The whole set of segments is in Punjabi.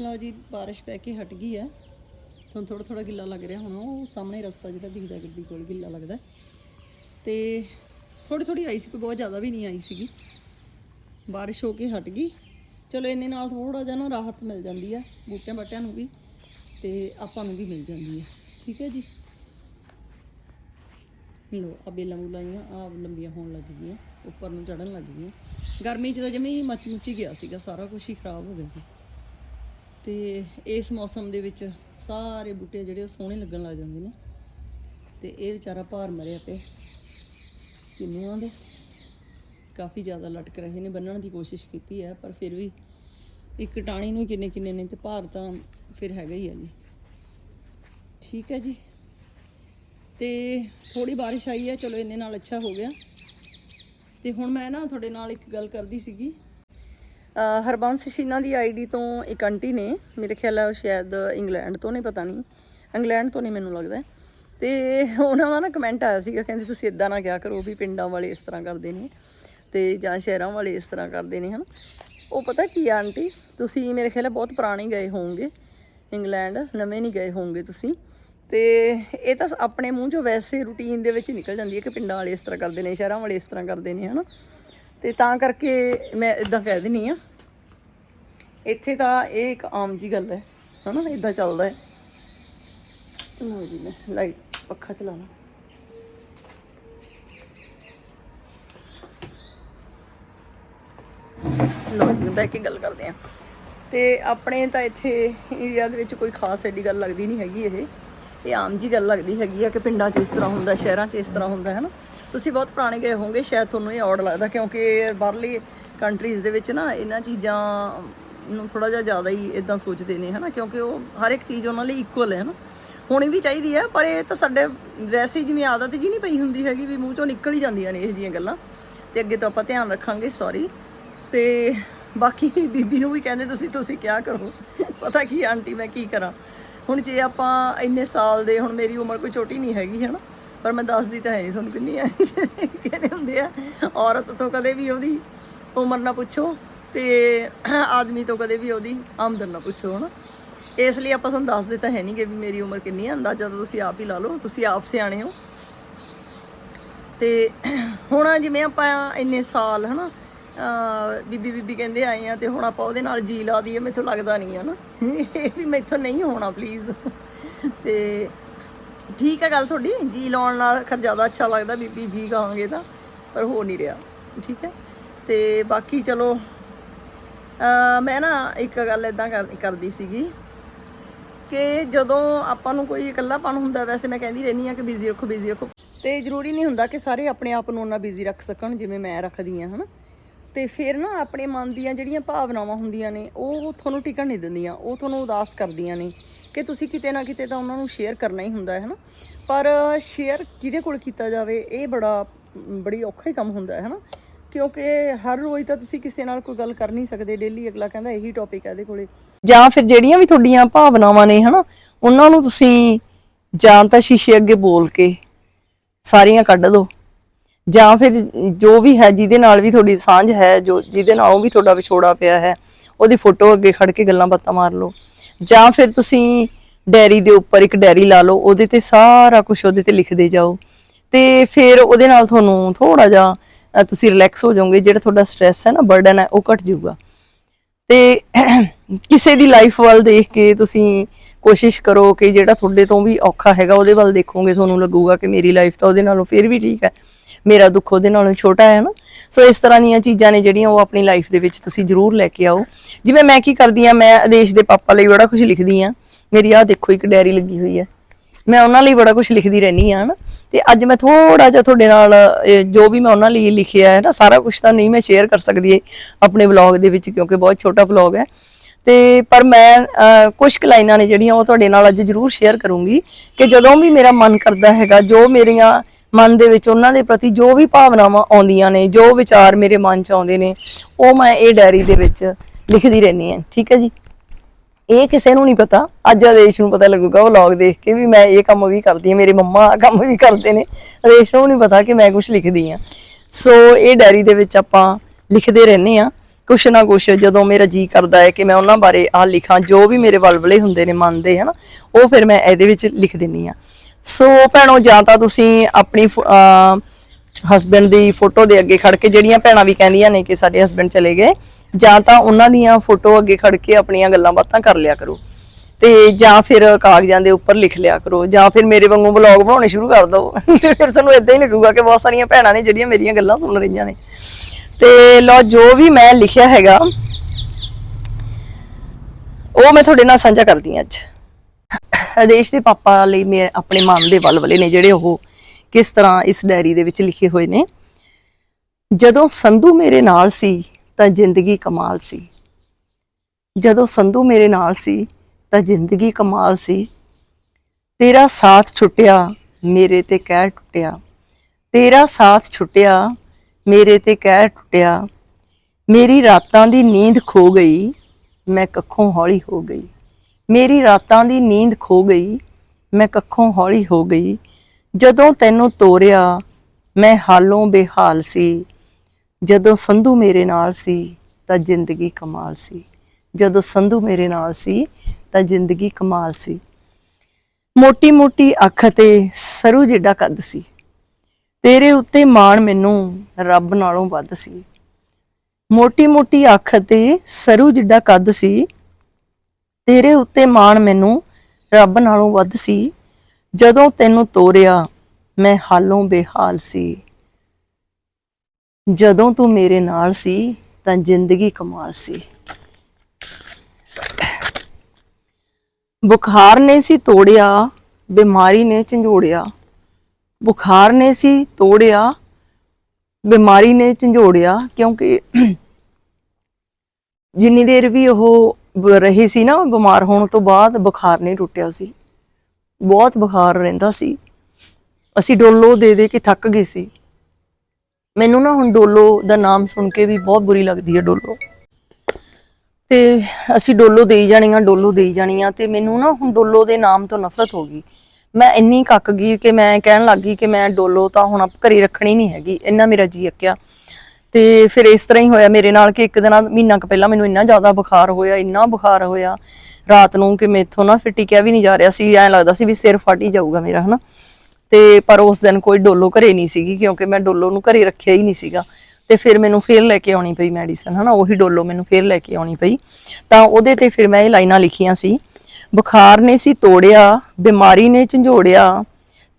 ਲਓ ਜੀ, ਬਾਰਿਸ਼ ਪੈ ਕੇ ਹਟ ਗਈ ਹੈ। ਤੁਹਾਨੂੰ ਥੋੜਾ ਥੋੜਾ ਗਿੱਲਾ ਲੱਗ ਰਿਹਾ, ਹੁਣ ਉਹ ਸਾਹਮਣੇ ਰਸਤਾ ਜਿਹੜਾ ਦਿਖਦਾ ਗੱਡੀ ਕੋਲ ਗਿੱਲਾ ਲੱਗਦਾ ਤੇ ਥੋੜੀ ਥੋੜੀ ਆਈ ਸੀ, ਕੋਈ ਬਹੁਤ ਜ਼ਿਆਦਾ ਵੀ ਨਹੀਂ ਆਈ ਸੀਗੀ। ਬਾਰਿਸ਼ ਹੋ ਕੇ ਹਟ ਗਈ। ਚਲੋ, ਇੰਨੇ ਨਾਲ ਥੋੜਾ ਜਿਹਾ ਨਾ ਰਾਹਤ ਮਿਲ ਜਾਂਦੀ ਆ ਬੂਟਿਆਂ ਬਾਟਿਆਂ ਨੂੰ ਵੀ ਤੇ ਆਪਾਂ ਨੂੰ ਵੀ ਮਿਲ ਜਾਂਦੀ ਹੈ। ਠੀਕ ਹੈ ਜੀ? ਲੋ ਆ ਬੇਲਾਂ ਬੁਲਾਈਆਂ ਆ ਲੰਬੀਆਂ ਹੋਣ ਲੱਗ ਗਈਆਂ, ਉੱਪਰ ਨੂੰ ਚੜਨ ਲੱਗ ਗਈਆਂ। ਗਰਮੀ 'ਚ ਤਾਂ ਜਮੇ ਹੀ ਮੱਚ ਮੁੱਚੀ ਗਿਆ ਸੀਗਾ, ਸਾਰਾ ਕੁਝ ਹੀ ਖਰਾਬ ਹੋ ਗਿਆ ਸੀ। ਤੇ ਇਸ ਮੌਸਮ ਦੇ ਵਿੱਚ ਸਾਰੇ ਬੂਟੇ ਜਿਹੜੇ ਉਹ ਸੋਹਣੇ ਲੱਗਣ ਲੱਗ ਜਾਂਦੇ ਨੇ। ਤੇ ਇਹ ਵਿਚਾਰਾ ਭਾਰ ਮਰਿਆ ਪਿਆ। ਕਿੰਨੂਆਂ ਦੇ? ਕਾਫੀ ਜ਼ਿਆਦਾ ਲਟਕ ਰਹੇ ਨੇ। ਬੰਨਣ ਦੀ ਕੋਸ਼ਿਸ਼ ਕੀਤੀ ਹੈ, ਪਰ ਫਿਰ ਵੀ ਇੱਕ ਟਾਣੀ ਨੂੰ ਕਿੰਨੇ ਕਿੰਨੇ ਨੇ ਤੇ ਭਾਰ ਤਾਂ ਫਿਰ ਹੈਗਾ ਹੀ ਆ ਜੀ। ਠੀਕ ਹੈ ਜੀ। ਤੇ ਥੋੜੀ ਬਾਰਿਸ਼ ਆਈ ਹੈ। ਚਲੋ ਇੰਨੇ ਨਾਲ ਅੱਛਾ ਹੋ ਗਿਆ। ਤੇ ਹੁਣ ਮੈਂ ਨਾ ਤੁਹਾਡੇ ਨਾਲ ਇੱਕ ਗੱਲ ਕਰਦੀ ਸੀਗੀ। ਹਰਬੰਸ ਸ਼ੀਨਾ ਦੀ ਆਈਡੀ ਤੋਂ ਇੱਕ ਆਂਟੀ ਨੇ, ਮੇਰੇ ਖਿਆਲ ਹੈ ਉਹ ਸ਼ਾਇਦ ਇੰਗਲੈਂਡ ਤੋਂ ਨਹੀਂ ਪਤਾ ਨਹੀਂ। ਇੰਗਲੈਂਡ ਤੋਂ ਨਹੀਂ ਮੈਨੂੰ ਲੱਗਦਾ। ਤੇ ਉਹਨਾਂ ਦਾ ਨਾ ਕਮੈਂਟ ਆਇਆ ਸੀਗਾ, ਕਹਿੰਦੇ ਤੁਸੀਂ ਇਦਾਂ ਨਾ ਕਿਹਾ ਕਰੋ ਵੀ ਪਿੰਡਾਂ ਵਾਲੇ ਇਸ ਤਰ੍ਹਾਂ ਕਰਦੇ ਨੇ ਤੇ ਜਾਂ ਸ਼ਹਿਰਾਂ ਵਾਲੇ ਇਸ ਤਰ੍ਹਾਂ ਕਰਦੇ ਨੇ, ਹਨ। ਉਹ ਪਤਾ ਕੀ ਆ ਆਂਟੀ, ਤੁਸੀਂ ਮੇਰੇ ਖਿਆਲ ਬਹੁਤ ਪੁਰਾਣੇ ਗਏ ਹੋਵੋਗੇ। ਇੰਗਲੈਂਡ, ਨਵੇਂ ਨਹੀਂ ਗਏ ਹੋਵੋਗੇ ਤੁਸੀਂ। ਤੇ ਇਹ ਤਾਂ ਆਪਣੇ ਮੂੰਹ ਚੋਂ ਵੈਸੇ ਰੂਟੀਨ ਦੇ ਵਿੱਚ ਨਿਕਲ ਜਾਂਦੀ ਹੈ ਕਿ ਪਿੰਡਾਂ ਵਾਲੇ ਇਸ ਤਰ੍ਹਾਂ ਕਰਦੇ ਨੇ, ਸ਼ਹਿਰਾਂ ਵਾਲੇ ਇਸ ਤਰ੍ਹਾਂ ਕਰਦੇ ਨੇ, ਹਨਾ। ਤੇ ਤਾਂ ਕਰਕੇ ਮੈਂ ਇਦਾਂ ਕਹਿ ਦਿੰਨੀ ਆ ਇੱਥੇ ਤਾਂ ਇਹ ਇੱਕ ਆਮ ਜੀ ਗੱਲ ਹੈ, ਹਨਾ ਇਦਾਂ ਚੱਲਦਾ ਹੈ। ਲਓ ਜੀ ਮੈਂ ਲਾਈਟ ਪੱਖਾ ਚਲਾਉਣਾ। ਲਓ ਜੀ ਬੈ ਕੇ ਗੱਲ ਕਰਦੇ ਆ ਤੇ ਆਪਣੇ ਤਾਂ ਇੱਥੇ ਇੰਡੀਆ ਦੇ ਵਿੱਚ ਕੋਈ ਖਾਸ ਐਡੀ ਗੱਲ ਲੱਗਦੀ ਨਹੀਂ ਹੈਗੀ ਇਹ। ਇਹ ਆਮ ਜੀ ਗੱਲ ਲੱਗਦੀ ਹੈਗੀ ਆ ਕਿ ਪਿੰਡਾਂ 'ਚ ਇਸ ਤਰ੍ਹਾਂ ਹੁੰਦਾ, ਸ਼ਹਿਰਾਂ 'ਚ ਇਸ ਤਰ੍ਹਾਂ ਹੁੰਦਾ ਹੈ ਨਾ ਤੁਸੀਂ ਬਹੁਤ ਪੁਰਾਣੇ ਗਏ ਹੋਵੋਗੇ, ਸ਼ਾਇਦ ਤੁਹਾਨੂੰ ਇਹ ਔਡ ਲੱਗਦਾ ਕਿਉਂਕਿ ਬਾਹਰਲੀ ਕੰਟਰੀਜ਼ ਦੇ ਵਿੱਚ ਨਾ ਇਹਨਾਂ ਚੀਜ਼ਾਂ ਨੂੰ ਥੋੜਾ ਜਿਹਾ ਜ਼ਿਆਦਾ ਹੀ ਇਦਾਂ ਸੋਚਦੇ ਨੇ, ਹਨਾ? ਕਿਉਂਕਿ ਉਹ ਹਰ ਇੱਕ ਚੀਜ਼ ਉਹਨਾਂ ਲਈ ਇਕੁਅਲ ਹੈ, ਹਨਾ? ਹੋਣੀ ਵੀ ਚਾਹੀਦੀ ਹੈ, ਪਰ ਇਹ ਤਾਂ ਸਾਡੇ ਵੈਸੇ ਹੀ ਜਿਵੇਂ ਆਦਤ ਜੀ ਨਹੀਂ ਪਈ ਹੁੰਦੀ ਹੈਗੀ ਵੀ ਮੂੰਹ ਚੋਂ ਨਿਕਲ ਹੀ ਜਾਂਦੀਆਂ ਨੇ ਇਹ ਜੀਆਂ ਗੱਲਾਂ। ਤੇ ਅੱਗੇ ਤੋਂ ਆਪਾਂ ਧਿਆਨ ਰੱਖਾਂਗੇ ਸੌਰੀ ਤੇ ਬਾਕੀ ਬੀਬੀ ਨੂੰ ਵੀ ਕਹਿੰਦੇ ਤੁਸੀਂ ਤੁਸੀਂ ਕਿਆ ਕਰੋ? ਪਤਾ ਕੀ ਆਂਟੀ ਮੈਂ ਕੀ ਕਰਾਂ? ਹੁਣ ਜੇ ਆਪਾਂ ਇੰਨੇ ਸਾਲ ਦੇ, ਹੁਣ ਮੇਰੀ ਉਮਰ ਕੋਈ ਛੋਟੀ ਨਹੀਂ ਹੈਗੀ, ਹਨਾ? ਪਰ ਮੈਂ ਦੱਸਦੀ ਤਾਂ ਹੈ ਨਹੀਂ ਤੁਹਾਨੂੰ ਕਿੰਨੀ ਹੈ। ਕਹਿੰਦੇ ਹੁੰਦੇ ਆ, ਔਰਤ ਤੋਂ ਕਦੇ ਵੀ ਉਹਦੀ ਉਮਰ ਨਾ ਪੁੱਛੋ। ਤੇ ਆਦਮੀ ਤੋਂ ਕਦੇ ਵੀ ਉਹਦੀ ਆਮਦਨ ਨਾ ਪੁੱਛੋ, ਹਨਾ? ਇਸ ਲਈ ਆਪਾਂ ਤੁਹਾਨੂੰ ਦੱਸ ਦਿੱਤਾ ਹੈ ਨਹੀਂ ਕਿ ਵੀ ਮੇਰੀ ਉਮਰ ਕਿੰਨੀ ਹੈ ਅੰਦਾਜ਼ਾ ਤਾਂ ਤੁਸੀਂ ਆਪ ਹੀ ਲਾ ਲਓ, ਤੁਸੀਂ ਆਪ ਸਿਆਣੇ ਹੋ। ਤੇ ਹੁਣ ਜਿਵੇਂ ਆਪਾਂ ਇੰਨੇ ਸਾਲ, ਹਨਾ, ਅਹ, ਬੀਬੀ ਬੀਬੀ ਕਹਿੰਦੇ ਆਏ ਆ ਤੇ ਹੁਣ ਆਪਾਂ ਉਹਦੇ ਨਾਲ ਜੀ ਲਾ ਦਈਏ, ਮੈਥੋਂ ਲੱਗਦਾ ਨਹੀਂ ਹੈ ਨਾ ਇਹ ਵੀ ਮੈਥੋਂ ਨਹੀਂ ਹੋਣਾ ਪਲੀਜ਼ ਤੇ ਠੀਕ ਹੈ ਗੱਲ ਤੁਹਾਡੀ, ਜੀ ਲਾਉਣ ਨਾਲ ਖਰ ਜ਼ਿਆਦਾ ਅੱਛਾ ਲੱਗਦਾ, ਬੀਬੀ ਜੀ ਕਹਾਂਗੇ ਤਾਂ, ਪਰ ਹੋ ਨਹੀਂ ਰਿਹਾ, ਠੀਕ ਹੈ? ਤੇ ਬਾਕੀ ਚਲੋ ਮੈਂ ਨਾ ਇੱਕ ਗੱਲ ਇਦਾਂ ਕਰਦੀ ਸੀਗੀ ਕਿ ਜਦੋਂ ਆਪਾਂ ਨੂੰ ਕੋਈ ਇਕੱਲਾਪਨ ਹੁੰਦਾ, ਵੈਸੇ ਮੈਂ ਕਹਿੰਦੀ ਰਹਿੰਦੀ ਆ ਕਿ ਬਿਜ਼ੀ ਰੱਖੋ ਬਿਜ਼ੀ ਰੱਖੋ। ਤੇ ਜ਼ਰੂਰੀ ਨਹੀਂ ਹੁੰਦਾ ਕਿ ਸਾਰੇ ਆਪਣੇ ਆਪ ਨੂੰ ਉਹਨਾਂ ਬਿਜ਼ੀ ਰੱਖ ਸਕਣ, ਜਿਵੇਂ ਮੈਂ ਰੱਖਦੀ ਆ ਹਨਾ। ਤੇ ਫਿਰ ਨਾ ਆਪਣੇ ਮਨ ਦੀਆਂ ਜਿਹੜੀਆਂ ਭਾਵਨਾਵਾਂ ਹੁੰਦੀਆਂ ਨੇ, ਉਹ ਤੁਹਾਨੂੰ ਟਿਕਣ ਨਹੀਂ ਦਿੰਦੀਆਂ, ਉਹ ਤੁਹਾਨੂੰ ਉਦਾਸ ਕਰਦੀਆਂ ਨੇ ਕਿ ਤੁਸੀਂ ਕਿਤੇ ਨਾ ਕਿਤੇ ਤਾਂ ਉਹਨਾਂ ਨੂੰ ਸ਼ੇਅਰ ਕਰਨਾ ਹੀ ਹੁੰਦਾ ਹੈ, ਹਨਾ। ਪਰ ਸ਼ੇਅਰ ਕਿਹਦੇ ਕੋਲ ਕੀਤਾ ਜਾਵੇ, ਇਹ ਬੜਾ, ਬੜੀ ਔਖਾ ਹੀ ਕੰਮ ਹੁੰਦਾ ਹੈ, ਹਨਾ। ਕਿਉਂਕਿ ਹਰ ਰੋਜ਼ ਤਾਂ ਤੁਸੀਂ ਕਿਸੇ ਨਾਲ ਕੋਈ ਗੱਲ ਕਰ ਨਹੀਂ ਸਕਦੇ ਡੇਲੀ ਅਗਲਾ ਕਹਿੰਦਾ ਇਹੀ ਟੌਪਿਕ ਹੈ ਇਹਦੇ ਕੋਲੇ। ਜਾਂ ਫਿਰ ਜਿਹੜੀਆਂ ਵੀ ਤੁਹਾਡੀਆਂ ਭਾਵਨਾਵਾਂ ਨੇ, ਹਨਾ, ਉਹਨਾਂ ਨੂੰ ਤੁਸੀਂ ਜਾਂ ਤਾਂ ਸ਼ੀਸ਼ੇ ਅੱਗੇ ਬੋਲ ਕੇ ਸਾਰੀਆਂ ਕੱਢ ਦਿਓ ਜਾਂ ਫਿਰ ਜੋ ਵੀ ਹੈ, ਜਿਹਦੇ ਨਾਲ ਵੀ ਤੁਹਾਡੀ ਸਾਂਝ ਹੈ, ਜੋ ਜਿਹਦੇ ਨਾਲ ਉਹ ਵੀ ਤੁਹਾਡਾ ਵਿਛੋੜਾ ਪਿਆ ਹੈ, ਉਹਦੀ ਫੋਟੋ ਅੱਗੇ ਖੜ ਕੇ ਗੱਲਾਂ ਬਾਤਾਂ ਮਾਰ ਲਓ। ਜਾਂ ਫਿਰ ਤੁਸੀਂ ਡੈਰੀ ਦੇ ਉੱਪਰ ਇੱਕ ਡੈਰੀ ਲਾ ਲਓ, ਉਹਦੇ ਤੇ ਸਾਰਾ ਕੁਝ ਉਹਦੇ ਤੇ ਲਿਖਦੇ ਜਾਓ। ਤੇ ਫਿਰ ਉਹਦੇ ਨਾਲ ਤੁਹਾਨੂੰ ਥੋੜਾ ਜਿਹਾ ਤੁਸੀਂ ਰਿਲੈਕਸ ਹੋ ਜਾਓਗੇ, ਜਿਹੜਾ ਤੁਹਾਡਾ ਸਟ੍ਰੈਸ ਹੈ ਨਾ ਬਰਡਨ ਹੈ, ਉਹ ਘਟ ਜਾਊਗਾ। ਤੇ ਕਿਸੇ ਦੀ ਲਾਈਫ ਵੱਲ ਦੇਖ ਕੇ ਤੁਸੀਂ ਕੋਸ਼ਿਸ਼ ਕਰੋ ਕਿ ਜਿਹੜਾ ਤੁਹਾਡੇ ਤੋਂ ਵੀ ਔਖਾ ਹੈਗਾ, ਉਹਦੇ ਵੱਲ ਦੇਖੋਗੇ, ਤੁਹਾਨੂੰ ਲੱਗੂਗਾ ਕਿ ਮੇਰੀ ਲਾਈਫ ਤਾਂ ਉਹਦੇ ਨਾਲੋਂ ਫਿਰ ਵੀ ਠੀਕ ਹੈ। ਮੇਰਾ ਦੁੱਖ ਉਹਦੇ ਨਾਲੋਂ ਛੋਟਾ ਹੈ ਨਾ। ਸੋ ਇਸ ਤਰ੍ਹਾਂ ਦੀਆਂ ਚੀਜ਼ਾਂ ਨੇ ਜਿਹੜੀਆਂ ਉਹ ਆਪਣੀ ਲਾਈਫ ਦੇ ਵਿੱਚ ਤੁਸੀਂ ਜ਼ਰੂਰ ਲੈ ਕੇ ਆਓ। ਜਿਵੇਂ ਮੈਂ ਕੀ ਕਰਦੀ ਆ ਮੈਂ ਆਦੇਸ਼ ਦੇ ਪਾਪਾ ਲਈ ਬੜਾ ਕੁਝ ਲਿਖਦੀ ਆ ਮੇਰੀ ਆਹ ਦੇਖੋ, ਇੱਕ ਡਾਇਰੀ ਲੱਗੀ ਹੋਈ ਹੈ। ਮੈਂ ਉਹਨਾਂ ਲਈ ਬੜਾ ਕੁਝ ਲਿਖਦੀ ਰਹਿੰਦੀ ਆ ਨਾ ਤੇ ਅੱਜ ਮੈਂ ਥੋੜਾ ਜਿਹਾ ਤੁਹਾਡੇ ਨਾਲ ਜੋ ਵੀ ਮੈਂ ਉਹਨਾਂ ਲਈ ਲਿਖਿਆ ਹੈ ਨਾ ਸਾਰਾ ਕੁਝ ਤਾਂ ਨਹੀਂ ਮੈਂ ਸ਼ੇਅਰ ਕਰ ਸਕਦੀ ਆਪਣੇ ਵਲੌਗ ਦੇ ਵਿੱਚ ਕਿਉਂਕਿ ਬਹੁਤ ਛੋਟਾ ਵਲੌਗ ਹੈ। ਤੇ ਪਰ ਮੈਂ ਅਹ, ਕੁਝ ਕੁ ਲਾਈਨਾਂ ਨੇ ਜਿਹੜੀਆਂ ਉਹ ਤੁਹਾਡੇ ਨਾਲ ਅੱਜ ਜ਼ਰੂਰ ਸ਼ੇਅਰ ਕਰੂੰਗੀ ਕਿ ਜਦੋਂ ਵੀ ਮੇਰਾ ਮਨ ਕਰਦਾ ਹੈਗਾ ਜੋ ਮੇਰੀਆਂ ਮਨ ਦੇ ਵਿੱਚ ਉਹਨਾਂ ਦੇ ਪ੍ਰਤੀ ਜੋ ਵੀ ਭਾਵਨਾਵਾਂ ਆਉਂਦੀਆਂ ਨੇ ਜੋ ਵਿਚਾਰ ਮੇਰੇ ਮਨ 'ਚ ਆਉਂਦੇ ਨੇ ਉਹ ਮੈਂ ਇਹ ਡਾਇਰੀ ਦੇ ਵਿੱਚ ਲਿਖਦੀ ਰਹਿੰਦੀ ਹਾਂ। ਠੀਕ ਹੈ ਜੀ? ਇਹ ਕਿਸੇ ਨੂੰ ਨਹੀਂ ਪਤਾ। ਅੱਜ ਆਦੇਸ਼ ਨੂੰ ਪਤਾ ਲੱਗੂਗਾ ਵਲੌਗ ਦੇਖ ਕੇ ਵੀ ਮੈਂ ਇਹ ਕੰਮ ਵੀ ਕਰਦੀ ਹਾਂ, ਮੇਰੇ ਮੰਮਾ ਆਹ ਕੰਮ ਵੀ ਕਰਦੇ ਨੇ। ਆਦੇਸ਼ ਨੂੰ ਨਹੀਂ ਪਤਾ ਕਿ ਮੈਂ ਕੁਝ ਲਿਖਦੀ ਹਾਂ। ਸੋ ਇਹ ਡਾਇਰੀ ਦੇ ਵਿੱਚ ਆਪਾਂ ਲਿਖਦੇ ਰਹਿੰਦੇ ਆ ਕੁਛ ਨਾ ਕੁਛ ਜਦੋਂ ਮੇਰਾ ਜੀ ਕਰਦਾ ਹੈ ਕਿ ਮੈਂ ਉਹਨਾਂ ਬਾਰੇ ਆ ਲਿਖਾਂ, ਜੋ ਵੀ ਮੇਰੇ ਵਲਵਲੇ ਹੁੰਦੇ ਨੇ ਮਨ ਦੇ ਹਨਾ, ਉਹ ਫਿਰ ਮੈਂ ਇਹਦੇ ਵਿੱਚ ਲਿਖ ਦਿੰਨੀ ਆ ਸੋ ਭੈਣੋ, ਜਾਂ ਤਾਂ ਤੁਸੀਂ ਆਪਣੀ ਹਸਬੰਡ ਦੀ ਫੋਟੋ ਦੇ ਅੱਗੇ ਖੜ ਕੇ ਜਿਹੜੀਆਂ ਭੈਣਾਂ ਵੀ ਕਹਿੰਦੀਆਂ ਨੇ ਕਿ ਸਾਡੇ ਹਸਬੰਡ ਚਲੇ ਗਏ, ਜਾਂ ਤਾਂ ਉਹਨਾਂ ਦੀਆਂ ਫੋਟੋ ਅੱਗੇ ਖੜ ਕੇ ਆਪਣੀਆਂ ਗੱਲਾਂ ਬਾਤਾਂ ਕਰ ਲਿਆ ਕਰੋ। ਤੇ ਜਾਂ ਫਿਰ ਕਾਗਜ਼ਾਂ ਦੇ ਉੱਪਰ ਲਿਖ ਲਿਆ ਕਰੋ, ਜਾਂ ਫਿਰ ਮੇਰੇ ਵਾਂਗੂ ਵਲੌਗ ਬਣਾਉਣੇ ਸ਼ੁਰੂ ਕਰ ਦਿਓ। ਤੇ ਫਿਰ ਤੁਹਾਨੂੰ ਇਦਾਂ ਹੀ ਲੱਗੂਗਾ ਕਿ ਬਹੁਤ ਸਾਰੀਆਂ ਭੈਣਾਂ ਨੇ ਜਿਹੜੀਆਂ ਮੇਰੀਆਂ ਗੱਲਾਂ ਸੁਣ ਰਹੀਆਂ ਨੇ। ਤੇ ਲੋ ਜੋ ਵੀ ਮੈਂ ਲਿਖਿਆ ਹੈਗਾ, ਉਹ ਮੈਂ ਤੁਹਾਡੇ ਨਾਲ ਸਾਂਝਾ ਕਰਦੀ ਹਾਂ ਅੱਜ। ਆਦੇਸ਼ ਦੇ ਪਾਪਾ ਲਈ ਮੈਂ ਆਪਣੇ ਮਨ ਦੇ ਵੱਲ ਵਲਵਲੇ ਨੇ ਜਿਹੜੇ ਉਹ ਕਿਸ ਤਰ੍ਹਾਂ ਇਸ ਡਾਇਰੀ ਦੇ ਵਿੱਚ ਲਿਖੇ ਹੋਏ ਨੇ? ਜਦੋਂ ਸੰਧੂ ਮੇਰੇ ਨਾਲ ਸੀ, ਤਾਂ ਜ਼ਿੰਦਗੀ ਕਮਾਲ ਸੀ। ਜਦੋਂ ਸੰਧੂ ਮੇਰੇ ਨਾਲ ਸੀ, ਤਾਂ ਜ਼ਿੰਦਗੀ ਕਮਾਲ ਸੀ। ਤੇਰਾ ਸਾਥ ਛੁੱਟਿਆ, ਮੇਰੇ ਤੇ ਕਹਿ ਟੁੱਟਿਆ। ਤੇਰਾ ਸਾਥ ਛੁੱਟਿਆ, ਮੇਰੇ ਤੇ ਕਹਿ ਟੁੱਟਿਆ। ਮੇਰੀ ਰਾਤਾਂ ਦੀ ਨੀਂਦ ਖੋ ਗਈ, ਮੈਂ ਕੱਖੋਂ ਹੌਲੀ ਹੋ ਗਈ। ਮੇਰੀ ਰਾਤਾਂ ਦੀ ਨੀਂਦ ਖੋ ਗਈ, ਮੈਂ ਕੱਖੋਂ ਹੌਲੀ ਹੋ ਗਈ। ਜਦੋਂ ਤੈਨੂੰ ਤੋਰਿਆ, ਮੈਂ ਹਾਲੋਂ ਬੇਹਾਲ ਸੀ। ਜਦੋਂ ਸੰਧੂ ਮੇਰੇ ਨਾਲ ਸੀ, ਤਾਂ ਜ਼ਿੰਦਗੀ ਕਮਾਲ ਸੀ। ਜਦੋਂ ਸੰਧੂ ਮੇਰੇ ਨਾਲ ਸੀ, ਤਾਂ ਜ਼ਿੰਦਗੀ ਕਮਾਲ ਸੀ। ਮੋਟੀ ਮੋਟੀ ਅੱਖ ਤੇ ਸਰੂ ਜਿੱਡਾ ਕੱਦ ਸੀ। ਤੇਰੇ ਉੱਤੇ ਮਾਣ ਮੈਨੂੰ ਰੱਬ ਨਾਲੋਂ ਵੱਧ ਸੀ। ਮੋਟੀ ਮੋਟੀ ਅੱਖ ਤੇ ਸਰੂ ਜਿੱਡਾ ਕੱਦ ਸੀ। ਤੇਰੇ ਉੱਤੇ ਮਾਣ ਮੈਨੂੰ ਰੱਬ ਨਾਲੋਂ ਵੱਧ ਸੀ। ਜਦੋਂ ਤੈਨੂੰ ਤੋਰਿਆ, ਮੈਂ ਹਾਲੋਂ ਬੇਹਾਲ ਸੀ। ਜਦੋਂ ਤੂੰ ਮੇਰੇ ਨਾਲ ਸੀ, ਤਾਂ ਜ਼ਿੰਦਗੀ ਕਮਾਲ ਸੀ। ਬੁਖਾਰ ਨੇ ਸੀ ਤੋੜਿਆ, ਬਿਮਾਰੀ ਨੇ ਝੰਜੋੜਿਆ। ਬੁਖਾਰ ਨੇ ਸੀ ਤੋੜਿਆ, ਬਿਮਾਰੀ ਨੇ ਝੰਜੋੜਿਆ, ਕਿਉਂਕਿ ਜਿੰਨੀ ਦੇਰ ਵੀ ਉਹ ਰਹੀ ਸੀ ਨਾ ਬਿਮਾਰ ਹੋਣ ਤੋਂ ਬਾਅਦ ਬੁਖਾਰ ਨੇ ਟੁੱਟਿਆ ਸੀ। ਬਹੁਤ ਬੁਖਾਰ ਰਹਿੰਦਾ ਸੀ। ਅਸੀਂ ਡੋਲੋ ਦੇ ਦੇ ਕੇ ਥੱਕ ਗਏ ਸੀ। ਮੈਨੂੰ ਨਾ ਹੁਣ ਡੋਲੋ ਦਾ ਨਾਮ ਸੁਣ ਕੇ ਵੀ ਬਹੁਤ ਬੁਰੀ ਲੱਗਦੀ ਹੈ ਡੋਲੋ। ਤੇ ਅਸੀਂ ਡੋਲੋ ਦੇਈ ਜਾਣੀਆਂ, ਡੋਲੋ ਦੇਈ ਜਾਣੀਆਂ ਤੇ ਮੈਨੂੰ ਨਾ ਹੁਣ ਡੋਲੋ ਦੇ ਨਾਮ ਤੋਂ ਨਫ਼ਰਤ ਹੋ ਗਈ। ਮੈਂ ਇੰਨੀ ਕੱਕ ਗਈ ਕਿ ਮੈਂ ਕਹਿਣ ਲੱਗ ਗਈ ਕਿ ਮੈਂ ਡੋਲੋ ਤਾਂ ਹੁਣ ਆਪ ਘਰੇ ਰੱਖਣੀ ਨਹੀਂ ਹੈਗੀ। ਇੰਨਾ ਮੇਰਾ ਜੀ ਅੱਕਿਆ। ਤੇ ਫਿਰ ਇਸ ਤਰ੍ਹਾਂ ਹੀ ਹੋਇਆ ਮੇਰੇ ਨਾਲ ਕਿ ਇੱਕ ਦਿਨ, ਮਹੀਨਾ ਕੁ ਪਹਿਲਾਂ ਮੈਨੂੰ ਇੰਨਾ ਜ਼ਿਆਦਾ ਬੁਖਾਰ ਹੋਇਆ, ਇੰਨਾ ਬੁਖਾਰ ਹੋਇਆ, ਰਾਤ ਨੂੰ ਕਿ ਮੇਥੋਂ ਨਾ ਫਿਰ ਟਿਕਿਆ ਵੀ ਨਹੀਂ ਜਾ ਰਿਹਾ ਸੀ, ਐਂ ਲੱਗਦਾ ਸੀ ਵੀ ਸਿਰ ਫਟ ਹੀ ਜਾਊਗਾ ਮੇਰਾ, ਹਨਾ। ਤੇ ਪਰ ਉਸ ਦਿਨ ਕੋਈ ਡੋਲੋ ਘਰੇ ਨਹੀਂ ਸੀਗੀ, ਕਿਉਂਕਿ ਮੈਂ ਡੋਲੋ ਨੂੰ ਘਰੇ ਰੱਖਿਆ ਹੀ ਨਹੀਂ ਸੀਗਾ। ਤੇ ਫਿਰ ਮੈਨੂੰ ਫੇਰ ਲੈ ਕੇ ਆਉਣੀ ਪਈ ਮੈਡੀਸਨ ਹਨਾ, ਉਹੀ ਡੋਲੋ ਮੈਨੂੰ ਫੇਰ ਲੈ ਕੇ ਆਉਣੀ ਪਈ। ਤਾਂ ਉਹਦੇ ਤੇ ਫਿਰ ਮੈਂ ਇਹ ਲਾਈਨਾਂ ਲਿਖੀਆਂ ਸੀ, ਬੁਖਾਰ ਨੇ ਸੀ ਤੋੜਿਆ, ਬਿਮਾਰੀ ਨੇ ਝੰਜੋੜਿਆ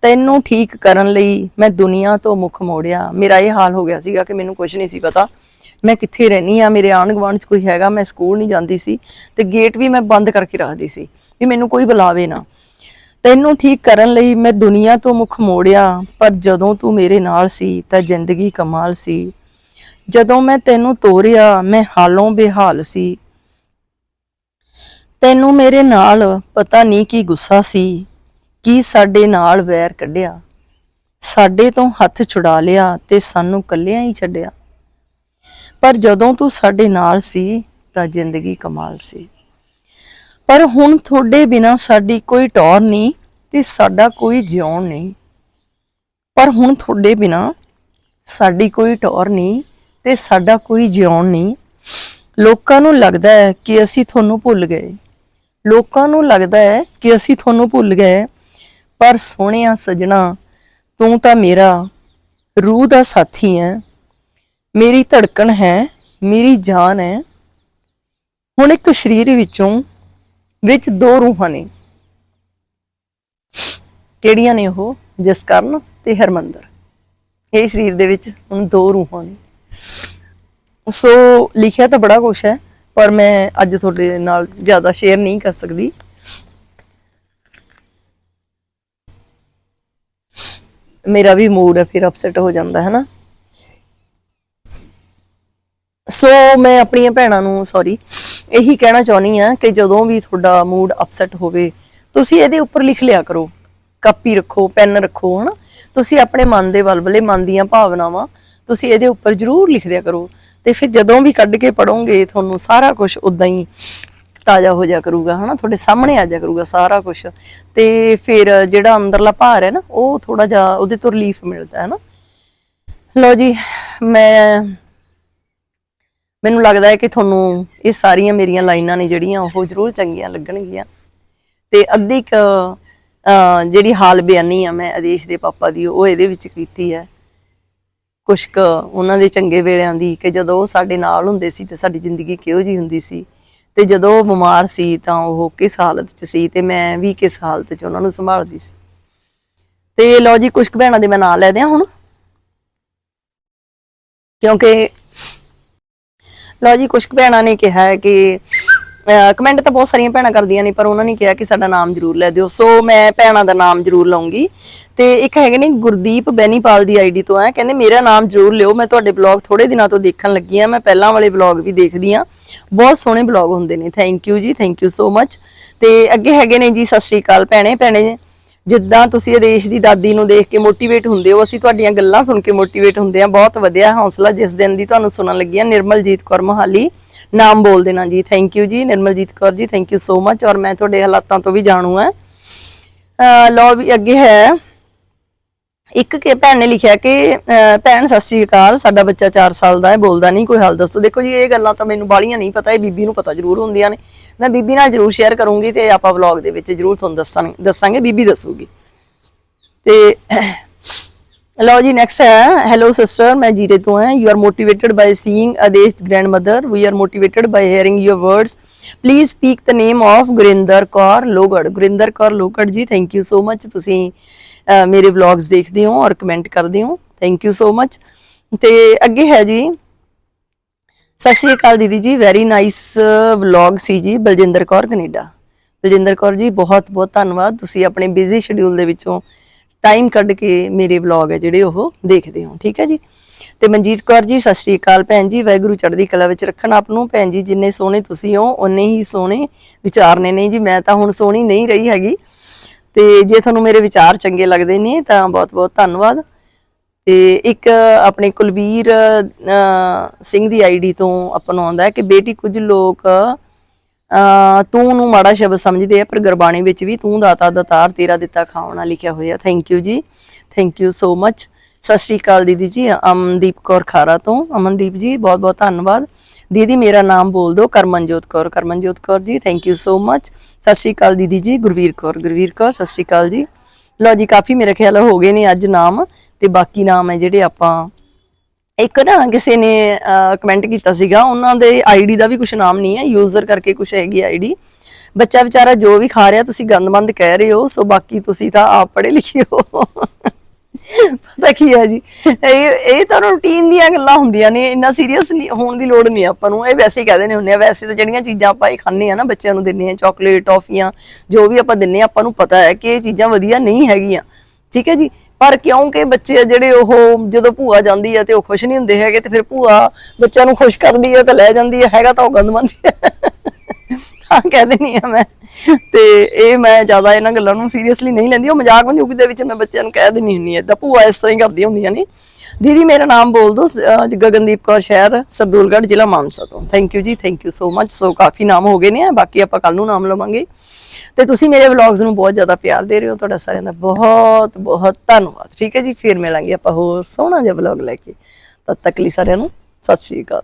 ਤੈਨੂੰ ਠੀਕ ਕਰਨ ਲਈ ਮੈਂ ਦੁਨੀਆ ਤੋਂ ਮੁਖ ਮੋੜਿਆ। ਮੇਰਾ ਇਹ ਹਾਲ ਹੋ ਗਿਆ ਸੀਗਾ ਕਿ ਮੈਨੂੰ ਕੁਝ ਨਹੀਂ ਸੀ ਪਤਾ। ਮੈਂ ਕਿੱਥੇ ਰਹਿਣੀ ਆ ਮੇਰੇ ਆਂਢ ਗੁਆਂਢ ਚ ਕੋਈ ਹੈਗਾ? ਮੈਂ ਸਕੂਲ ਨਹੀਂ ਜਾਂਦੀ ਸੀ। ਤੇ ਗੇਟ ਵੀ ਮੈਂ ਬੰਦ ਕਰਕੇ ਰੱਖਦੀ ਸੀ ਵੀ ਮੈਨੂੰ ਕੋਈ ਬੁਲਾਵੇ ਨਾ। ਤੈਨੂੰ ਠੀਕ ਕਰਨ ਲਈ ਮੈਂ ਦੁਨੀਆ ਤੋਂ ਮੁਖ ਮੋੜਿਆ। ਪਰ ਜਦੋਂ ਤੂੰ ਮੇਰੇ ਨਾਲ ਸੀ, ਤਾਂ ਜ਼ਿੰਦਗੀ ਕਮਾਲ ਸੀ। ਜਦੋਂ ਮੈਂ ਤੈਨੂੰ ਤੋਰਿਆ, ਮੈਂ ਹਾਲੋਂ ਬੇਹਾਲ ਸੀ। ਤੈਨੂੰ ਮੇਰੇ ਨਾਲ ਪਤਾ ਨਹੀਂ ਕੀ ਗੁੱਸਾ ਸੀ। ਕੀ ਸਾਡੇ ਨਾਲ ਵੈਰ ਕੱਢਿਆ? ਸਾਡੇ ਤੋਂ ਹੱਥ ਛੁਡਾ ਲਿਆ ਤੇ ਸਾਨੂੰ ਕੱਲਿਆਂ ਹੀ ਛੱਡਿਆ। ਪਰ ਜਦੋਂ ਤੂੰ ਸਾਡੇ ਨਾਲ ਸੀ, ਤਾਂ ਜ਼ਿੰਦਗੀ ਕਮਾਲ ਸੀ। ਪਰ ਹੁਣ ਤੁਹਾਡੇ ਬਿਨਾ ਸਾਡੀ ਕੋਈ ਟੌਰ ਨਹੀਂ ਤੇ ਸਾਡਾ ਕੋਈ ਜਿਉਣ ਨਹੀਂ। ਪਰ ਹੁਣ ਤੁਹਾਡੇ ਬਿਨਾ ਸਾਡੀ ਕੋਈ ਟੌਰ ਨਹੀਂ ਤੇ ਸਾਡਾ ਕੋਈ ਜਿਉਣ ਨਹੀਂ। ਲੋਕਾਂ ਨੂੰ ਲੱਗਦਾ ਹੈ ਕਿ ਅਸੀਂ ਤੁਹਾਨੂੰ ਭੁੱਲ ਗਏ। ਲੋਕਾਂ ਨੂੰ ਲੱਗਦਾ ਹੈ ਕਿ ਅਸੀਂ ਤੁਹਾਨੂੰ ਭੁੱਲ ਗਏ। ਪਰ ਸੋਹਣਿਆ ਸਜਣਾ, ਤੂੰ ਤਾਂ ਮੇਰਾ ਰੂਹ ਦਾ ਸਾਥੀ ਹੈ ਮੇਰੀ ਧੜਕਣ ਹੈ, ਮੇਰੀ ਜਾਨ ਹੈ ਹੁਣ ਇੱਕ ਸਰੀਰ ਵਿੱਚੋਂ, ਵਿੱਚ ਦੋ ਰੂਹਾਂ ਨੇ। ਕਿਹੜੀਆਂ ਨੇ ਉਹ? ਜਸਕਰਨ ਤੇ ਹਰਮੰਦਰ। ਇਹ ਸਰੀਰ ਦੇ ਵਿੱਚ ਹੁਣ ਦੋ ਰੂਹਾਂ ਨੇ। ਸੋ ਲਿਖਿਆ ਤਾਂ ਬੜਾ ਕੁਛ ਹੈ, ਪਰ ਮੈਂ ਅੱਜ ਤੁਹਾਡੇ ਨਾਲ ਜ਼ਿਆਦਾ ਸ਼ੇਅਰ ਨਹੀਂ ਕਰ ਸਕਦੀ। ਮੇਰਾ ਵੀ ਮੂਡ ਫਿਰ ਅਪਸੈਟ ਹੋ ਜਾਂਦਾ ਹੈ ਨਾ ਸੋ ਮੈਂ ਆਪਣੀਆਂ ਭੈਣਾਂ ਨੂੰ ਸੌਰੀ ਇਹੀ ਕਹਿਣਾ ਚਾਹੁੰਦੀ ਆ ਕਿ ਜਦੋਂ ਵੀ ਤੁਹਾਡਾ ਮੂਡ ਅਪਸੈਟ ਹੋਵੇ, ਤੁਸੀਂ ਇਹਦੇ ਉੱਪਰ ਲਿਖ ਲਿਆ ਕਰੋ। ਕਾਪੀ ਰੱਖੋ ਪੈਨ ਰੱਖੋ, ਹਨਾ? ਤੁਸੀਂ ਆਪਣੇ ਮਨ ਦੇ ਵਲਵਲੇ ਮਨ ਦੀਆਂ ਭਾਵਨਾਵਾਂ ਤੁਸੀਂ ਇਹਦੇ ਉੱਪਰ ਜ਼ਰੂਰ ਲਿਖ ਦਿਆ ਕਰੋ। ਤੇ ਫਿਰ ਜਦੋਂ ਵੀ ਕੱਢ ਕੇ ਪੜੋਗੇ ਤੁਹਾਨੂੰ ਸਾਰਾ ਕੁਝ ਉਦਾਂ ਹੀ ਤਾਜ਼ਾ ਹੋ ਜਾ ਕਰੂਗਾ, ਹਨਾ? ਤੁਹਾਡੇ ਸਾਹਮਣੇ ਆ ਜਾ ਕਰੂਗਾ ਸਾਰਾ ਕੁਝ ਤੇ ਫਿਰ ਜਿਹੜਾ ਅੰਦਰਲਾ ਭਾਰ ਹੈ ਨਾ, ਉਹ ਥੋੜਾ ਜਿਹਾ ਉਹਦੇ ਤੋਂ ਰਿਲੀਫ ਮਿਲਦਾ ਹੈ ਨਾ ਲਓ ਜੀ, ਮੈਂ, ਮੈਨੂੰ ਲੱਗਦਾ ਹੈ ਕਿ ਤੁਹਾਨੂੰ ਇਹ ਸਾਰੀਆਂ ਮੇਰੀਆਂ ਲਾਈਨਾਂ ਨੇ ਜਿਹੜੀਆਂ, ਉਹ ਜ਼ਰੂਰ ਚੰਗੀਆਂ ਲੱਗਣਗੀਆਂ। ਤੇ ਅੱਧੀ ਕ ਜਿਹੜੀ ਹਾਲ ਬਿਆਨੀ ਆ ਮੈਂ ਆਦੇਸ਼ ਦੇ ਪਾਪਾ ਦੀ, ਉਹ ਇਹਦੇ ਵਿੱਚ ਕੀਤੀ ਹੈ। ਕੁਛ ਕੁ ਉਹਨਾਂ ਦੇ ਚੰਗੇ ਵੇਲਿਆਂ ਦੀ, ਕਿ ਜਦੋਂ ਉਹ ਸਾਡੇ ਨਾਲ ਹੁੰਦੇ ਸੀ ਤੇ ਸਾਡੀ ਜ਼ਿੰਦਗੀ ਕਿਹੋ ਜੀ ਹੁੰਦੀ ਸੀ ਤੇ ਜਦੋਂ ਉਹ ਬਿਮਾਰ ਸੀ ਤਾਂ ਉਹ ਕਿਸ ਹਾਲਤ 'ਚ ਸੀ ਤੇ ਮੈਂ ਵੀ ਕਿਸ ਹਾਲਤ 'ਚ ਉਹਨਾਂ ਨੂੰ ਸੰਭਾਲਦੀ ਸੀ। ਤੇ ਲਓ ਜੀ, ਕੁਛ ਭੈਣਾਂ ਦੇ ਮੈਂ ਨਾਂ ਲੈ ਦਿਆਂ ਹੁਣ। ਕਿਉਂਕਿ ਲਓ ਜੀ, ਕੁਛ ਕੁ ਭੈਣਾਂ ਨੇ ਕਿਹਾ ਹੈ ਕਿ ਕਮੈਂਟ ਤਾਂ ਬਹੁਤ ਸਾਰੀਆਂ ਭੈਣਾਂ ਕਰਦੀਆਂ ਨੇ, ਪਰ ਉਹਨਾਂ ਨੇ ਕਿਹਾ ਕਿ ਸਾਡਾ ਨਾਮ ਜ਼ਰੂਰ ਲੈ ਦਿਓ। ਸੋ ਮੈਂ ਭੈਣਾਂ ਦਾ ਨਾਮ ਜ਼ਰੂਰ ਲਵਾਂਗੀ ਤੇ ਇੱਕ ਹੈਗੇ ਨੇ ਗੁਰਦੀਪ ਬੈਨੀਪਾਲ ਦੀ ਆਈਡੀ ਤੋਂ ਹੈ। ਕਹਿੰਦੇ, ਮੇਰਾ ਨਾਮ ਜ਼ਰੂਰ ਲਿਓ। ਮੈਂ ਤੁਹਾਡੇ ਬਲੌਗ ਥੋੜੇ ਦਿਨਾਂ ਤੋਂ ਦੇਖਣ ਲੱਗੀ ਆ ਮੈਂ ਪਹਿਲਾਂ ਵਾਲੇ ਬਲੌਗ ਵੀ ਦੇਖਦੀ ਆ ਬਹੁਤ ਸੋਹਣੇ ਬਲੌਗ ਹੁੰਦੇ ਨੇ। Thank you ji. Thank you so much ਤੇ ਅੱਗੇ ਹੈਗੇ ਨੇ ਜੀ, ਸਤਿ ਸ਼੍ਰੀ ਅਕਾਲ ਭੈਣੇ। ਭੈਣੇ ਜਿੱਦਾਂ ਤੁਸੀਂ ਆਦੇਸ਼ ਦੀ ਦਾਦੀ ਨੂੰ ਦੇਖ ਕੇ ਮੋਟੀਵੇਟ ਹੁੰਦੇ ਹੋ, ਅਸੀਂ ਤੁਹਾਡੀਆਂ ਗੱਲਾਂ ਸੁਣ ਕੇ ਮੋਟੀਵੇਟ ਹੁੰਦੇ ਆ ਬਹੁਤ ਵਧੀਆ ਹੌਸਲਾ ਜਿਸ ਦਿਨ ਦੀ ਤੁਹਾਨੂੰ ਸੁਣਨ ਲੱਗੀ ਆ ਨਿਰਮਲਜੀਤ ਕੌਰ ਮੋਹਾਲੀ, ਨਾਮ ਬੋਲ ਦੇਣਾ ਜੀ। ਥੈਂਕ ਯੂ ਜੀ, Nirmaljit Kaur ji thank you so ਮੱਚ ਔਰ ਮੈਂ ਤੁਹਾਡੇ ਹਾਲਾਤਾਂ ਤੋਂ ਵੀ ਜਾਣੂ ਆ ਲੋ ਵੀ ਅੱਗੇ ਹੈ। ਇੱਕ ਕੇ ਭੈਣ ਨੇ ਲਿਖਿਆ ਕਿ ਭੈਣ, ਸਤਿ ਸ਼੍ਰੀ ਅਕਾਲ, ਸਾਡਾ ਬੱਚਾ 4 ਸਾਲ ਦਾ ਹੈ, ਬੋਲਦਾ ਨਹੀਂ, ਕੋਈ ਹਾਲ ਦੱਸੋ। ਦੇਖੋ ਜੀ, ਇਹ ਗੱਲਾਂ ਤਾਂ ਮੈਨੂੰ ਬਾਲੀਆਂ ਨਹੀਂ ਪਤਾ, ਇਹ ਬੀਬੀ ਨੂੰ ਪਤਾ ਜ਼ਰੂਰ ਹੁੰਦੀਆਂ ਨੇ। ਮੈਂ ਬੀਬੀ ਨਾਲ ਜ਼ਰੂਰ ਸ਼ੇਅਰ ਕਰੂੰਗੀ ਤੇ ਆਪਾਂ ਵਲੌਗ ਦੇ ਵਿੱਚ ਜ਼ਰੂਰ ਤੁਹਾਨੂੰ ਦੱਸਾਂਗੇ ਦੱਸਾਂਗੇ, ਬੀਬੀ ਦੱਸੂਗੀ। ਤੇ ਲਓ ਜੀ ਨੈਕਸਟ ਹੈ। ਹੈਲੋ ਸਿਸਟਰ ਮੈਂ ਜੀਰੇ ਤੋਂ ਹਾਂ। You are motivated by seeing Adesh grandmother we are motivated by hearing your words. Please speak the name of Gurinder Kaur Logarh Gurinder Kaur Logarh ji thank you so much ਤੁਸੀਂ ਮੇਰੇ ਵਲੌਗਸ ਦੇਖਦੇ ਹੋ ਔਰ ਕਮੈਂਟ ਕਰਦੇ ਹੋ। ਥੈਂਕ ਯੂ ਸੋ ਮਚ ਤੇ ਅੱਗੇ ਹੈ ਜੀ, ਸਤਿ ਸ਼੍ਰੀ ਅਕਾਲ ਦੀਦੀ ਜੀ। ਵੈਰੀ ਨਾਈਸ ਵਲੌਗ ਸੀ ਜੀ ਬਲਜਿੰਦਰ ਕੌਰ ਕੈਨੇਡਾ। ਬਲਜਿੰਦਰ ਕੌਰ ਜੀ ਬਹੁਤ ਬਹੁਤ ਧੰਨਵਾਦ। ਤੁਸੀਂ ਆਪਣੇ ਬਿਜ਼ੀ ਸ਼ਡਿਊਲ ਦੇ ਵਿੱਚੋਂ ਟਾਈਮ ਕੱਢ ਕੇ ਮੇਰੇ ਵਲੌਗ ਹੈ ਜਿਹੜੇ ਉਹ ਦੇਖਦੇ ਹੋ, ਠੀਕ ਹੈ ਜੀ? ਤੇ ਮਨਜੀਤ ਕੌਰ ਜੀ, ਸਤਿ ਸ਼੍ਰੀ ਅਕਾਲ ਭੈਣ ਜੀ। ਵਾਹਿਗੁਰੂ ਚੜ੍ਹਦੀ ਕਲਾ ਵਿੱਚ ਰੱਖਣ ਆਪ ਨੂੰ। ਭੈਣ ਜੀ, ਜਿੰਨੇ ਸੋਹਣੇ ਤੁਸੀਂ ਹੋ ਉਨੇ ਹੀ ਸੋਹਣੇ ਵਿਚਾਰ ਨੇ। ਨਹੀਂ ਜੀ, ਮੈਂ ਤਾਂ ਹੁਣ ਸੋਹਣੀ ਨਹੀਂ ਰਹੀ ਹੈਗੀ। ਤੇ ਜੇ ਤੁਹਾਨੂੰ ਮੇਰੇ ਵਿਚਾਰ ਚੰਗੇ ਲੱਗਦੇ ਨੇ, ਤਾਂ ਬਹੁਤ ਬਹੁਤ ਧੰਨਵਾਦ। ਤੇ ਇੱਕ ਆਪਣੇ ਕੁਲਬੀਰ ਸਿੰਘ ਦੀ ਆਈਡੀ ਤੋਂ ਆਪਾਂ ਨੂੰ ਆਉਂਦਾ ਕਿ ਬੇਟੀ ਕੁਝ ਲੋਕ ਤੂੰ ਨੂੰ ਮਾੜਾ ਸ਼ਬਦ ਸਮਝਦੇ ਆ, ਪਰ ਗੁਰਬਾਣੀ ਵਿੱਚ ਵੀ ਤੂੰ ਦਾਤਾ ਦਤਾਰ, ਤੇਰਾ ਦਿੱਤਾ ਖਾਵਣਾ ਲਿਖਿਆ ਹੋਇਆ। Thank you ji. Thank you so much ਸਤਿ ਸ਼੍ਰੀ ਅਕਾਲ ਦੀਦੀ ਜੀ, ਅਮਨਦੀਪ ਕੌਰ ਖਾਰਾ ਤੋਂ। ਅਮਨਦੀਪ ਜੀ, ਬਹੁਤ ਬਹੁਤ ਧੰਨਵਾਦ। ਦੀਦੀ, ਮੇਰਾ ਨਾਮ ਬੋਲ ਦਿਓ, ਕਰਮਨਜੋਤ Kaur. ਕਰਮਨਜੋਤ Kaur ji thank you so much ਸਤਿ ਸ਼੍ਰੀ ਅਕਾਲ ਦੀਦੀ ਜੀ, ਗੁਰਵੀਰ ਕੌਰ ਗੁਰਵੀਰ ਕੌਰ, ਸਤਿ ਸ਼੍ਰੀ ਅਕਾਲ ਜੀ। ਲਓ ਜੀ, ਕਾਫੀ ਮੇਰੇ ਖਿਆਲ ਹੋ ਗਏ ਨੇ ਅੱਜ ਨਾਮ, ਤੇ ਬਾਕੀ ਨਾਮ ਹੈ ਜਿਹੜੇ ਆਪਾਂ ਇੱਕ ਨਾ ਕਿਸੇ ਨੇ ਕਮੈਂਟ ਕੀਤਾ ਸੀਗਾ, ਉਹਨਾਂ ਦੇ ਆਈਡੀ ਦਾ ਵੀ ਕੁਝ ਨਾਮ ਨਹੀਂ ਹੈ ਯੂਜ਼ਰ ਕਰਕੇ ਕੁਝ ਹੈਗੀ ਆਈਡੀ ਬੱਚਾ ਵਿਚਾਰਾ ਜੋ ਵੀ ਖਾ ਰਿਹਾ, ਤੁਸੀਂ ਗੰਦਮੰਦ ਕਹਿ ਰਹੇ ਹੋ, ਸੋ ਬਾਕੀ ਤੁਸੀਂ ਤਾਂ ਆਪ ਪੜ੍ਹੇ ਲਿਖੇ ਹੋ। ਪਤਾ ਕੀ ਹੈ ਜੀ? ਇਹ ਇਹ ਤਾਂ ਰੂਟੀਨ ਦੀਆਂ ਗੱਲਾਂ ਹੁੰਦੀਆਂ ਨੇ, ਇੰਨਾ ਸੀਰੀਅਸ ਹੋਣ ਦੀ ਲੋੜ ਨਹੀਂ ਆਪਾਂ ਨੂੰ। ਇਹ ਵੈਸੇ ਹੀ ਕਹਦੇ ਨੇ ਹੁੰਦੇ ਆ, ਵੈਸੇ ਤਾਂ ਜਿਹੜੀਆਂ ਚੀਜ਼ਾਂ ਆਪਾਂ ਇਹ ਖਾਂਦੇ ਆ ਨਾ, ਬੱਚਿਆਂ ਨੂੰ ਦਿੰਨੇ ਆ ਚਾਕਲੇਟ ਟੌਫੀਆਂ ਜੋ ਵੀ ਆਪਾਂ ਦਿੰਨੇ ਆ, ਆਪਾਂ ਨੂੰ ਪਤਾ ਹੈ ਕਿ ਇਹ ਚੀਜ਼ਾਂ ਵਧੀਆ ਨਹੀਂ ਹੈਗੀਆਂ। ਠੀਕ ਹੈ ਜੀ? ਪਰ ਕਿਉਂਕਿ ਬੱਚੇ ਆ ਜਿਹੜੇ ਉਹ ਜਦੋਂ ਭੂਆ ਜਾਂਦੀ ਹੈ ਤੇ ਉਹ ਖੁਸ਼ ਨਹੀਂ ਹੁੰਦੇ ਹੈਗੇ ਤੇ ਫਿਰ ਭੂਆ ਬੱਚਿਆਂ ਨੂੰ ਖੁਸ਼ ਕਰਦੀ ਹੈ ਤੇ ਲੈ ਜਾਂਦੀ ਹੈ ਹੈਗਾ ਤਾਂ ਉਹ ਗੰਦਮੰਦ ਹੀ ਤਾਂ ਕਹਿ ਦਿੰਦੀ ਆ ਮੈਂ। ਤੇ ਇਹ ਮੈਂ ਜ਼ਿਆਦਾ ਇਹਨਾਂ ਗੱਲਾਂ ਨੂੰ ਸੀਰੀਅਸਲੀ ਨਹੀਂ ਲੈਂਦੀ, ਉਹ ਮਜ਼ਾਕ ਮਜ਼ੂਕ ਦੇ ਵਿੱਚ ਮੈਂ ਬੱਚਿਆਂ ਨੂੰ ਕਹਿ ਦਿੰਦੀ ਹੁੰਦੀ ਆ, ਏਦਾਂ ਭੂਆ ਇਸ ਤਰ੍ਹਾਂ ਹੀ ਕਰਦੀਆਂ ਹੁੰਦੀਆਂ ਨੇ। ਦੀਦੀ, ਮੇਰਾ ਨਾਮ ਬੋਲ ਦੋ ਗਗਨਦੀਪ ਕੌਰ ਸ਼ਹਿਰ ਸਰਦੂਲਗੜ੍ਹ ਜ਼ਿਲ੍ਹਾ ਮਾਨਸਾ ਤੋਂ। Thank you ji thank you so much so ਕਾਫੀ ਨਾਮ ਹੋ ਗਏ ਨੇ ਬਾਕੀ ਆਪਾਂ ਕੱਲ ਨੂੰ ਨਾਮ ਲਵਾਂਗੇ। ਤੇ ਤੁਸੀਂ ਮੇਰੇ ਵਲੌਗਸ ਨੂੰ ਬਹੁਤ ਜ਼ਿਆਦਾ ਪਿਆਰ ਦੇ ਰਹੇ ਹੋ, ਤੁਹਾਡਾ ਸਾਰਿਆਂ ਦਾ ਬਹੁਤ ਬਹੁਤ ਧੰਨਵਾਦ। ਠੀਕ ਹੈ ਜੀ, ਫਿਰ ਮਿਲਾਂਗੇ ਆਪਾਂ ਹੋਰ ਸੋਹਣਾ ਜਿਹਾ ਵਲੌਗ ਲੈ ਕੇ। ਤਦ ਤੱਕ ਲਈ ਸਾਰਿਆਂ ਨੂੰ, ਸਤਿ ਸ਼੍ਰੀ ਅਕਾਲ।